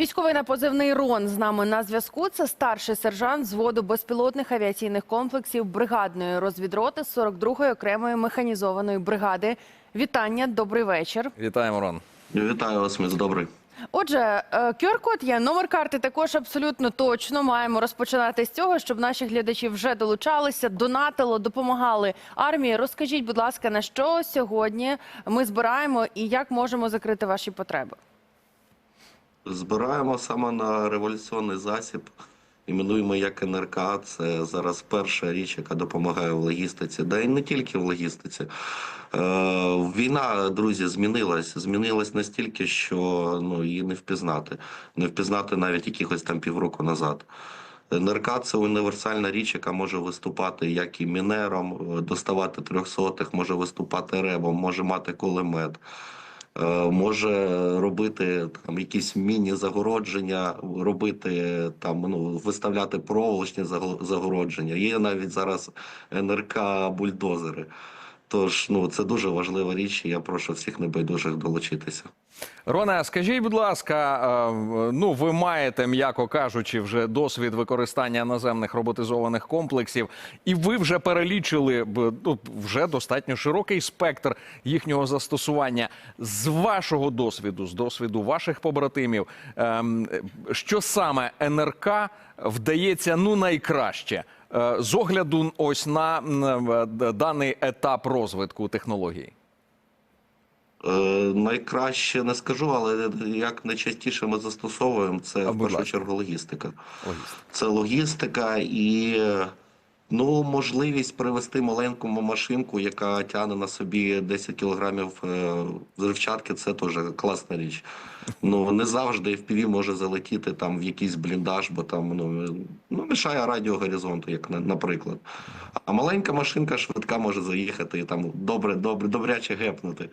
Військовий на позивний Рон з нами на зв'язку. Це старший сержант зводу безпілотних авіаційних комплексів бригадної розвідроти 42-ї окремої механізованої бригади. Вітання, добрий вечір. Вітаємо, Рон. Вітаю вас, міс добрий. Отже, е, QR-код є, номер карти також абсолютно точно. Маємо розпочинати з цього, щоб наші глядачі вже долучалися, донатило, допомагали армії. Розкажіть, будь ласка, на що сьогодні ми збираємо і як можемо закрити ваші потреби? Збираємо саме на революційний засіб. Іменуємо як НРК. Це зараз перша річ, яка допомагає в логістиці, да і не тільки в логістиці. Е, війна, друзі, змінилась. Змінилась настільки, що ну, її не впізнати. Не впізнати навіть якихось там півроку назад. НРК це універсальна річ, яка може виступати як і мінером, е, доставати трьохсотих, може виступати ребом, може мати кулемет. Е, може робити там якісь міні-загородження, робити там ну виставляти проволочні заго- загородження. Є навіть зараз НРК бульдозери. Тож ну це дуже важлива річ. і Я прошу всіх небайдужих долучитися. Роне, скажіть, будь ласка, е, ну ви маєте, м'яко кажучи, вже досвід використання наземних роботизованих комплексів, і ви вже перелічили ну, вже достатньо широкий спектр їхнього застосування. З вашого досвіду, з досвіду ваших побратимів, ем, що саме НРК вдається ну найкраще з огляду ось на е, даний етап розвитку технологій? Е, найкраще не скажу, але як найчастіше ми застосовуємо, це А, в першу чергу логістика. Логістика. Це логістика і ну, можливість привезти маленьку машинку, яка тягне на собі 10 кілограмів е, взривчатки, це теж класна річ. Ну не завжди FPV може залетіти там в якийсь бліндаж, бо там ну, ну мішає радіогоризонту, як наприклад. А маленька машинка швидка може заїхати і там добре, добре, добряче гепнути.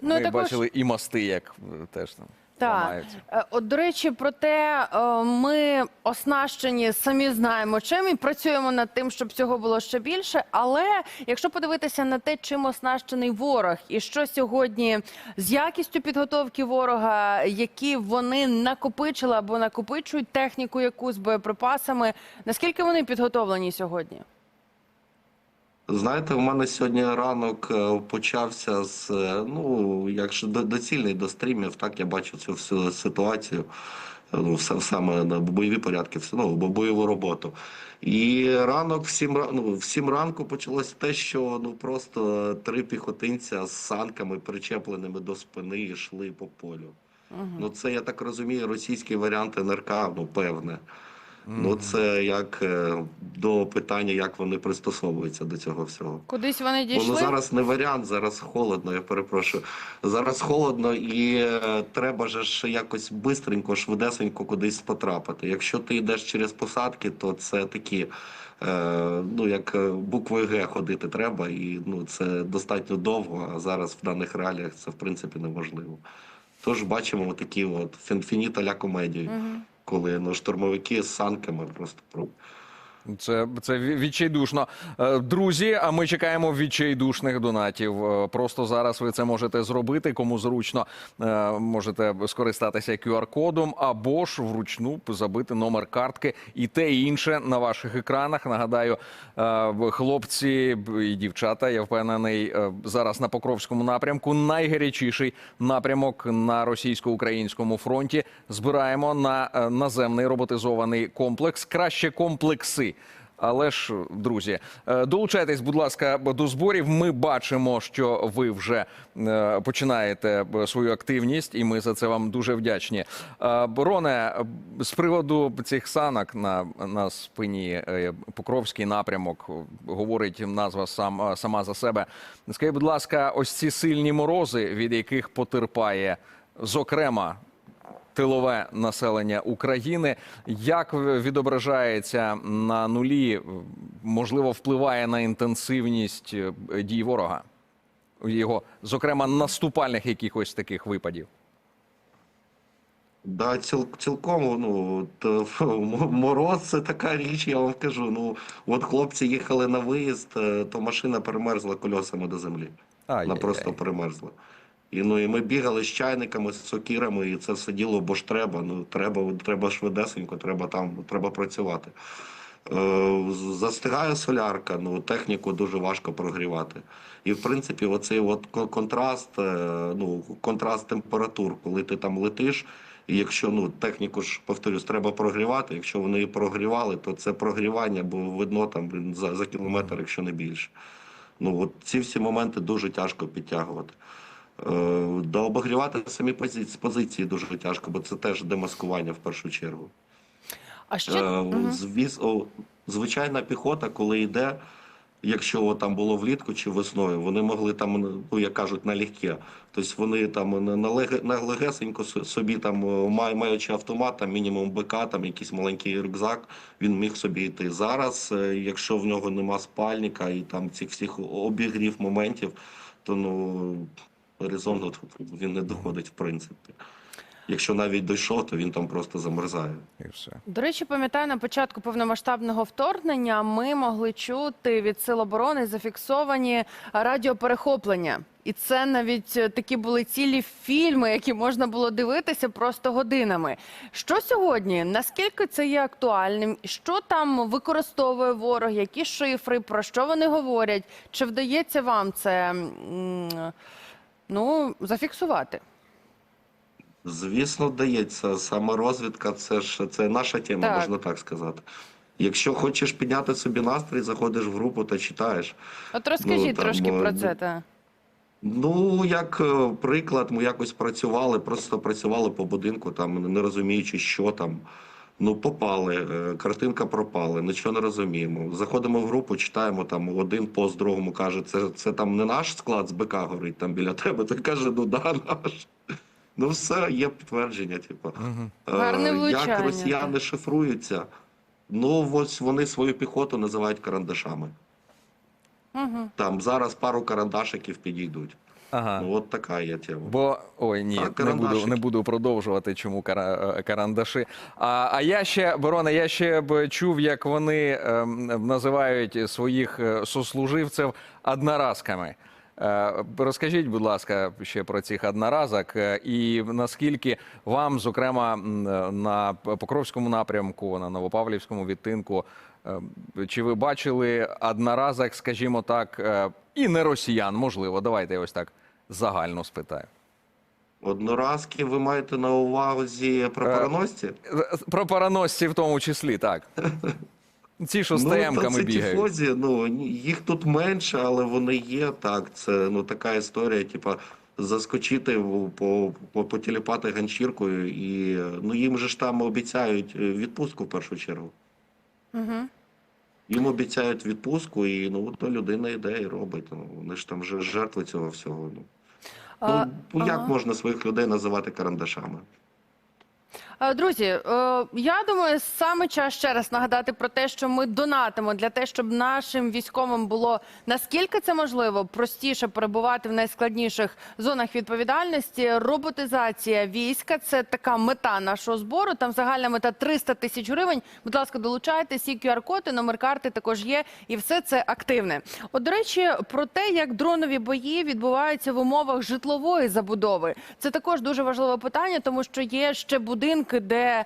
Ну, Ми також- бачили і мости, як е, теж там Так. Е, от до речі, про те, е, ми оснащені, самі знаємо чим і працюємо над тим, щоб цього було ще більше. Але якщо подивитися на те, чим оснащений ворог, і що сьогодні з якістю підготовки ворога, які вони накопичили або накопичують техніку, яку з боєприпасами, наскільки вони підготовлені сьогодні? Знаєте, в мене сьогодні ранок е, почався з е, ну, якщо до- доцільний до стрімів, так я бачу цю всю ситуацію. е, Ну, все- саме на бойові порядки, все, ну, бо- бойову роботу. І ранок в сім, ра- ну, в сім ранку почалось те, що ну просто три піхотинця з санками причепленими до спини йшли по полю. Ну, це я так розумію, російський варіант НРК, ну певне. Ну, це як е, до питання, як вони пристосовуються до цього всього. Кудись вони ну, дійшли? зараз не варіант, зараз холодно, я перепрошую. Зараз холодно і е, треба же ж якось бистренько, швидесенько кудись потрапити. Якщо ти йдеш через посадки, то це такі, е, ну як буквою Г ходити треба, і ну це достатньо довго, а зараз в даних реаліях це в принципі неможливо. Тож бачимо такі от фін- фініта ля комедії, коли ну, штурмовики з санками просто про. Це, це ві- відчайдушно. Е, Друзі, а ми чекаємо відчайдушних донатів. Е, Просто зараз ви це можете зробити. Кому зручно е, можете скористатися QR-кодом або ж вручну забити номер картки і те і інше на ваших екранах. Нагадаю, хлопці і дівчата, я впевнений, зараз на Покровському напрямку найгарячіший напрямок на російсько-українському фронті. Збираємо на наземний роботизований комплекс. Краще комплекси. Але ж, друзі, е, долучайтесь, будь ласка, до зборів. Ми бачимо, що ви вже е, починаєте е, свою активність, і ми за це вам дуже вдячні. Бороне, з приводу цих санок на, на спині Покровський напрямок говорить назва сам сама за себе. Скажіть, будь ласка, ось ці сильні морози, від яких потерпає, зокрема тилове населення України. Як відображається на нулі, можливо, впливає на інтенсивність е, дій ворога, його, зокрема, наступальних якихось таких випадів? Да, ціл, цілком, ну, то, мороз це така річ, я вам кажу. Ну, от хлопці їхали на виїзд, е, то машина перемерзла кольосами до землі. Вона просто перемерзла. І ну і ми бігали з чайниками, з сокирами, і це все діло, бо ж треба. Ну треба, треба швидесенько, треба там, треба працювати. Е, Застигає солярка, ну техніку дуже важко прогрівати. І в принципі, оцей от контраст, е, ну контраст температур, коли ти там летиш. І якщо ну техніку ж повторюсь, треба прогрівати. Якщо вони її прогрівали, то це прогрівання, бо видно там за, за кілометр, якщо не більше. Ну от ці всі моменти дуже тяжко підтягувати. Е, да обогрівати самі позиції, позиції дуже тяжко, бо це теж демаскування в першу чергу. А ще Е, Мгм. звіс, о, звичайна піхота, коли йде, якщо там було влітку чи весною, вони могли там, ну як кажуть, налегке. Тобто вони там на, легесенько собі там, е, маючи автомат, там мінімум БК, там якийсь маленький рюкзак, він міг собі йти. Зараз, якщо в нього нема спальника і там цих всіх обігрів моментів, то ну резонно він не доходить в принципі. Якщо навіть дійшов, то він там просто замерзає. І все. До речі, пам'ятаю, на початку повномасштабного вторгнення ми могли чути від сил оборони зафіксовані радіоперехоплення. І це навіть е, такі були цілі фільми, які можна було дивитися просто годинами. Що сьогодні? Наскільки це є актуальним? Що там використовує ворог? Які шифри? Про що вони говорять? Чи вдається вам це м, ну, зафіксувати? Звісно, вдається. Саме розвідка це ж це наша тема, Так. можна так сказати. Якщо хочеш підняти собі настрій, заходиш в групу та читаєш. От розкажіть там, трошки е, про ну, це. Та. Ну, як е, приклад, ми якось працювали, просто працювали по будинку, там не розуміючи, що там. Ну, попали, е, картинка пропала, нічого не розуміємо. Заходимо в групу, читаємо там один пост другому каже, це, це там не наш склад з БК горить там біля тебе. Той каже, ну да, наш. Ну, все, є підтвердження, типу. Угу. Е, Гарне влучання, Як росіяни так. шифруються? Ну, ось вони свою піхоту називають карандашами. Угу. Там зараз пару карандашиків підійдуть. Ага. Ну, от така є тема. Бо ой, ні, Так, не буду, не буду продовжувати, чому кара, е, карандаші. А, а я ще, Борона, я ще б чув, як вони ем, називають своїх е, сослуживців одноразками. Е, Розкажіть, будь ласка, ще про цих одноразок, і наскільки вам, зокрема, на Покровському напрямку, на Новопавлівському відтинку, чи ви бачили одноразок, скажімо так, е, і не росіян, можливо, давайте я ось так загально спитаю. Одноразки ви маєте на увазі прапороносці? Про параносці в тому числі, так. Ці, що з ну, ТМ-ками бігають. тифозі, ну їх тут менше, але вони є. Так, це ну така історія, типа. Заскочити по, по, потіліпати ганчіркою, і ну їм же ж там обіцяють е, відпустку в першу чергу. Угу. Їм обіцяють відпустку, і ну то людина йде і робить. Ну вони ж там вже жертви цього всього. Ну, А, ну як ага. можна своїх людей називати карандашами? Е, Друзі, е, я думаю, саме час ще раз нагадати про те, що ми донатимо для те, щоб нашим військовим було наскільки це можливо простіше перебувати в найскладніших зонах відповідальності. Роботизація війська це така мета нашого збору. Там загальна мета 300 тисяч гривень. Будь ласка, долучайтесь, і QR-код, і номер карти також є, і все це активне. От до речі, про те, як дронові бої відбуваються в умовах житлової забудови, це також дуже важливе питання, тому що є ще будинки, де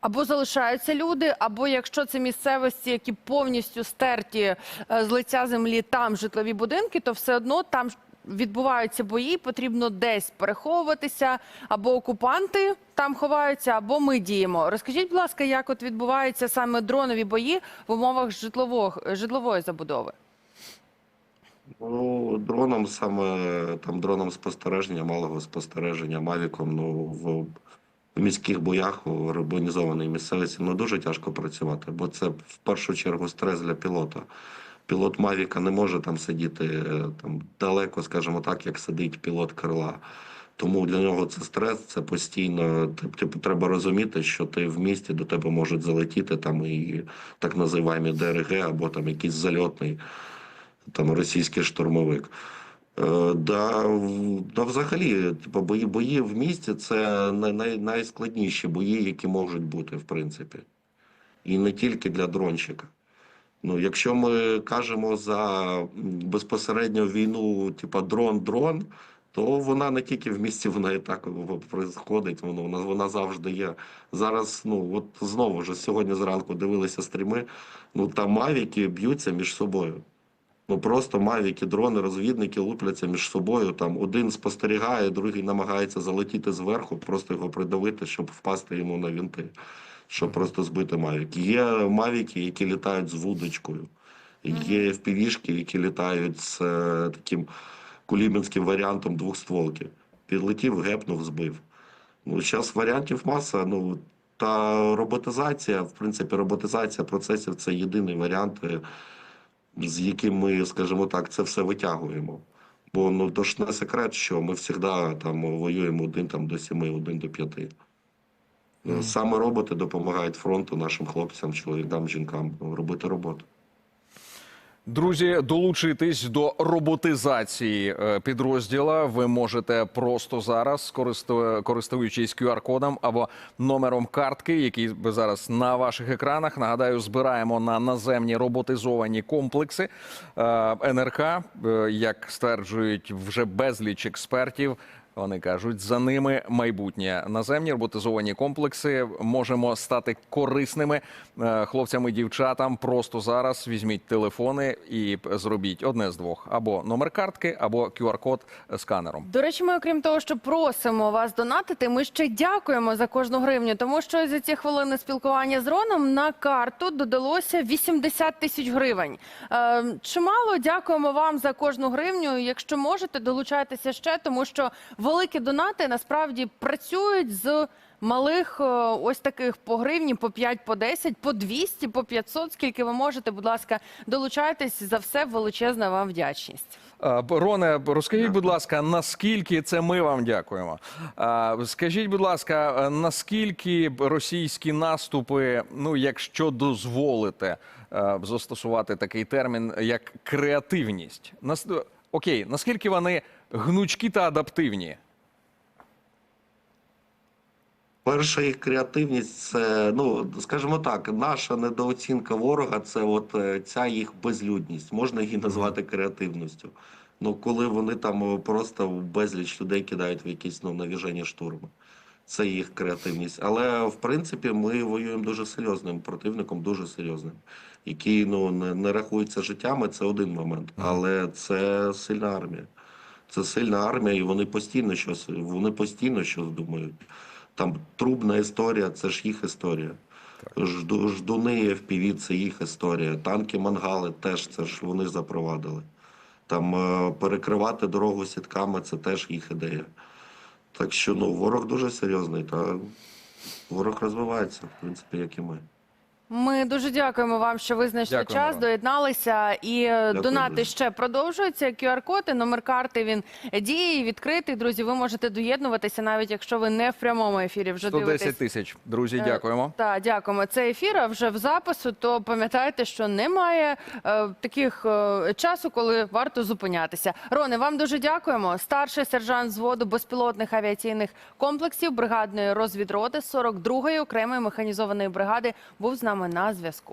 або залишаються люди, або якщо це місцевості, які повністю стерті е, з лиця землі, там житлові будинки, то все одно там відбуваються бої, потрібно десь переховуватися, або окупанти там ховаються, або ми діємо. Розкажіть, будь ласка, як от відбуваються саме дронові бої в умовах житлового, житлової забудови? Ну, дроном саме там дроном спостереження, малого спостереження, мавіком, ну в, в міських боях у урбанізованій місцевості ну дуже тяжко працювати, бо це в першу чергу стрес для пілота. Пілот Мавіка не може там сидіти е, там далеко, скажімо так, як сидить пілот крила. Тому для нього це стрес, це постійно. Типу, треба розуміти, що ти в місті до тебе можуть залетіти там і так називаємо ДРГ або там якийсь зальотний там російський штурмовик. Е, да, да, взагалі, типу, бої, бої в місті це най, най, найскладніші бої, які можуть бути, в принципі. І не тільки для дронщика. Ну, якщо ми кажемо за безпосередньо війну, типу дрон-дрон, то вона не тільки в місті, вона і так происходить, воно вона, вона завжди є. Зараз, ну от знову ж сьогодні зранку дивилися стріми. Ну там мавіки б'ються між собою. Ну просто мавіки, дрони, розвідники лупляться між собою. Там один спостерігає, другий намагається залетіти зверху, просто його придавити, щоб впасти йому на вінти, щоб просто збити мавік. Є мавіки, які літають з вудочкою. Є впівішки, які літають з е, таким кулібінським варіантом двохстволки. Підлетів, гепнув, збив. Ну, зараз варіантів маса. Ну, та роботизація, в принципі, роботизація процесів це єдиний варіант, е, з яким ми, скажімо так, це все витягуємо. Бо ну то ж не секрет, що ми завжди там воюємо один там до сіми, один до п'яти. Саме роботи допомагають фронту нашим хлопцям, чоловікам, жінкам робити роботу. Друзі, долучитись до роботизації е, підрозділа. Ви можете просто зараз, користу- користуючись QR-кодом або номером картки, який зараз на ваших екранах. Нагадаю, збираємо на наземні роботизовані комплекси Е, НРК, е, як стверджують вже безліч експертів. Вони кажуть, за ними майбутнє наземні роботизовані комплекси можемо стати корисними е, хлопцям і дівчатам. Просто зараз візьміть телефони і зробіть одне з двох: або номер картки, або QR-код сканером. До речі, ми, окрім того, що просимо вас донатити, ми ще дякуємо за кожну гривню, тому що за ці хвилини спілкування з Роном на карту додалося 80 тисяч гривень. Е, чимало дякуємо вам за кожну гривню. Якщо можете, долучайтеся ще, тому що великі донати насправді працюють з. Малих е, ось таких по гривні, по 5, по 10, по 200, по 500, скільки ви можете, будь ласка, долучайтесь за все величезна вам вдячність. Е, Роне, розкажіть, будь ласка, наскільки це ми вам дякуємо? Е, Скажіть, будь ласка, наскільки російські наступи, ну якщо дозволите застосувати такий термін, як креативність, окей, наскільки вони гнучкі та адаптивні? Перша їх креативність це, ну скажімо так, наша недооцінка ворога це от е, ця їх безлюдність. Можна її назвати креативністю. Ну, коли вони там е, просто безліч людей кидають в якісь ну, навіжені штурми. Це їх креативність. Але в принципі ми воюємо дуже серйозним противником, дуже серйозним, який ну не, не рахується життями. Це один момент, але це сильна армія. Це сильна армія, і вони постійно щось, вони постійно щось думають. Там трубна історія, це ж їх історія. Жду, ждуни FPV – це їх історія. Танки, мангали теж це ж вони запровадили. Там е, перекривати дорогу сітками це теж їх ідея. Так що ну, ворог дуже серйозний, та ворог розвивається, в принципі, як і ми. Ми дуже дякуємо вам, що ви знайшли Дякуємо час, вам. доєдналися. І е, донати ще продовжуються. QR-код і номер карти він діє і відкритий. Друзі, ви можете доєднуватися, навіть якщо ви не в прямому ефірі вже 110 дивитесь. тисяч. Друзі, Е, дякуємо. Так, дякуємо. Це ефір а вже в запису. То пам'ятайте, що немає е, таких е, часу, коли варто зупинятися. Роне, вам дуже дякуємо. Старший сержант зводу безпілотних авіаційних комплексів бригадної розвідроти 42-ї окремої механізованої бригади був з нами на зв'язку.